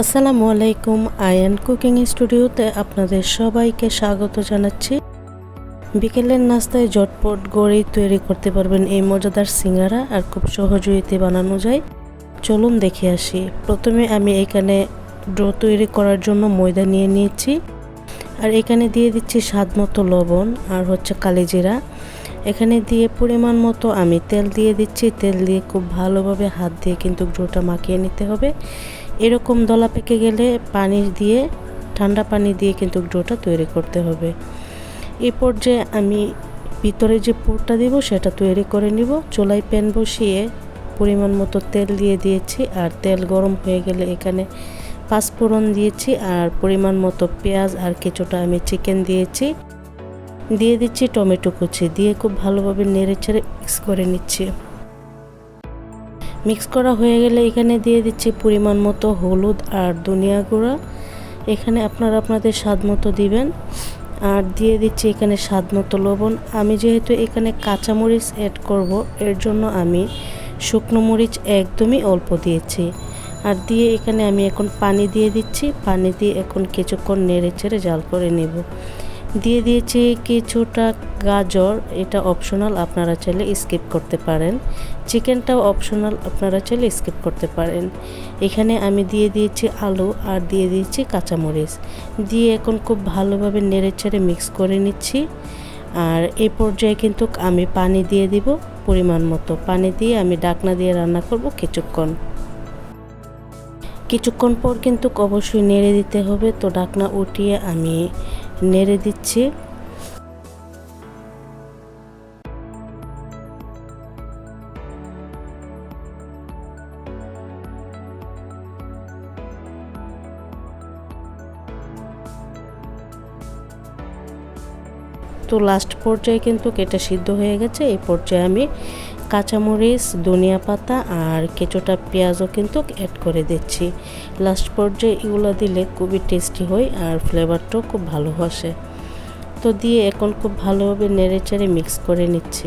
আসসালামু আলাইকুম, আয়ান কুকিং স্টুডিওতে আপনাদের সবাইকে স্বাগত জানাচ্ছি। বিকেলের নাস্তায় ঝটপট গড়েই তৈরি করতে পারবেন এই মজাদার সিঙ্গারা আর খুব সহজইতে বানানো যায়। চলুন দেখে আসি। প্রথমে আমি এখানে ডো তৈরি করার জন্য ময়দা নিয়ে নিয়েছি। আর এখানে দিয়ে দিচ্ছি স্বাদ মতো লবণ আর হচ্ছে কালিজিরা। এখানে দিয়ে পরিমাণ মতো আমি তেল দিয়ে দিচ্ছি। তেল দিয়ে খুব ভালোভাবে হাত দিয়ে কিন্তু ডোটা মাখিয়ে নিতে হবে। এরকম দলা পেকে গেলে পানি দিয়ে, ঠান্ডা পানি দিয়ে কিন্তু ডোটা তৈরি করতে হবে। এই পর্যায়ে আমি ভিতরে যে পুরটা দিব সেটা তৈরি করে নিব। চোলাই প্যান বসিয়ে পরিমাণ মতো তেল দিয়ে দিয়েছি আর তেল গরম হয়ে গেলে এখানে পাঁচফোড়ন দিয়েছি আর পরিমাণ মতো পেঁয়াজ আর কিছুটা আমি চিকেন দিয়েছি। দিয়ে দিচ্ছি টমেটো কুচি, দিয়ে খুব ভালোভাবে নেড়ে ছেড়ে মিক্স করে নিচ্ছি। মিক্স করা হয়ে গেলে এখানে দিয়ে দিচ্ছি পরিমাণ মতো হলুদ আর ধনিয়া গুঁড়া। এখানে আপনারা আপনাদের স্বাদ মতো দিবেন। আর দিয়ে দিচ্ছি এখানে স্বাদ মতো লবণ। আমি যেহেতু এখানে কাঁচামরিচ অ্যাড করব, এর জন্য আমি শুকনো মরিচ একদমই অল্প দিয়েছি। আর দিয়ে এখানে আমি এখন পানি দিয়ে দিচ্ছি। পানি দিয়ে এখন কিছুক্ষণ নেড়ে ছেড়ে জাল করে নেব। দিয়ে দিয়েছি কিছুটা গাজর, এটা অপশনাল আপনারা চাইলে স্কিপ করতে পারেন। চিকেনটাও অপশনাল আপনারা চাইলে স্কিপ করতে পারেন। এখানে আমি দিয়ে দিয়েছি আলু আর দিয়ে দিয়েছি কাঁচামরিচ। দিয়ে এখন খুব ভালোভাবে নেড়ে ছেড়ে মিক্স করে নিচ্ছি। আর এ পর্যায়ে কিন্তু আমি পানি দিয়ে দিব পরিমাণ মতো। পানি দিয়ে আমি ডাকনা দিয়ে রান্না করব কিছুক্ষণ। কিছুক্ষণ পর কিন্তু অবশ্যই নেড়ে দিতে হবে। তো ডাকনা উঠিয়ে আমি নেড়ে দিচ্ছি। তো লাস্ট পর্যায়ে কিন্তু এটা সিদ্ধ হয়ে গেছে। এই পর্যায়ে আমি কাঁচামরিচ, ধনিয়া পাতা আর কিছুটা পেঁয়াজও কিন্তু অ্যাড করে দিচ্ছি। লাস্ট পর্যায়ে এগুলো দিলে খুবই টেস্টি হয় আর ফ্লেভারটাও খুব ভালো আসে। তো দিয়ে এখন খুব ভালোভাবে নেড়ে চেড়ে মিক্স করে নিচ্ছি।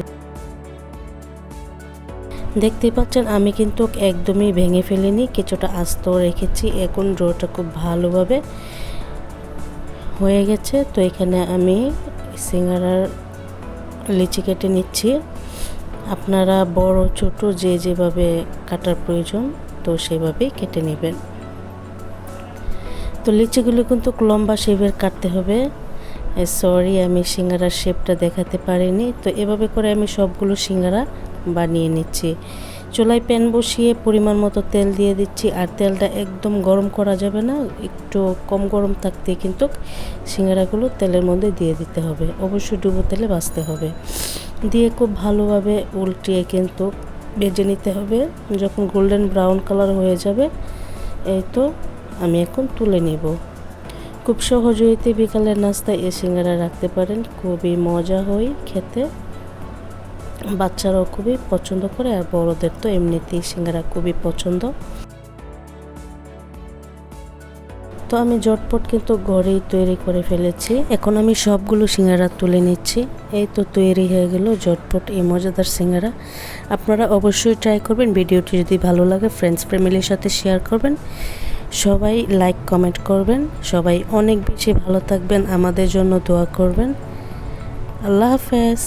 দেখতে পাচ্ছেন, আমি কিন্তু একদমই ভেঙে ফেলিনি, কিছুটা আস্ত রেখেছি। এখন ড্রোটা খুব ভালোভাবে হয়ে গেছে। তো এখানে আমি সিঙ্গারার লিচি কেটে নিচ্ছি। আপনারা বড়, ছোট যে যেভাবে কাটার প্রয়োজন, তো সেভাবেই কেটে নেবেন। তো লিচিগুলো কিন্তু লম্বা শেপের কাটতে হবে। সরি আমি সিঙ্গারার শেপটা দেখাতে পারিনি। তো এভাবে করে আমি সবগুলো সিঙ্গারা বানিয়ে নিচ্ছি। চুলায় প্যান বসিয়ে পরিমাণ মতো তেল দিয়ে দিচ্ছি। আর তেলটা একদম গরম করা যাবে না। একটু কম গরম থাকতে কিন্তু সিঙ্গারাগুলো তেলের মধ্যে দিয়ে দিতে হবে। অবশ্যই ডুবো তেলে বাঁচতে হবে। দিয়ে খুব ভালোভাবে উল্টিয়ে কিন্তু বেজে নিতে হবে। যখন গোল্ডেন ব্রাউন কালার হয়ে যাবে, এই তো আমি এখন তুলে নিব। খুব সহজইতে বিকালের নাস্তায় এ সিঙ্গারা রাখতে পারেন, খুবই মজা হয় খেতে। বাচ্চারাও খুবই পছন্দ করে আর বড়দের তো এমনিতেই সিঙ্গারা খুবই পছন্দ। তো আমি জটপট কিন্তু ঘরেই তৈরি করে ফেলেছি। এখন আমি সবগুলো সিঙ্গারা তুলে নিচ্ছি। এই তো তৈরি হয়ে গেল জটপট এই মজাদার সিঙ্গারা। আপনারা অবশ্যই ট্রাই করবেন, ভিডিওটি যদি ভালো লাগে ফ্রেন্ডস ফ্যামিলির সাথে শেয়ার করবেন। সবাই লাইক কমেন্ট করবেন। সবাই অনেক বেশি ভালো থাকবেন, আমাদের জন্য দোয়া করবেন। আল্লাহ হাফেজ।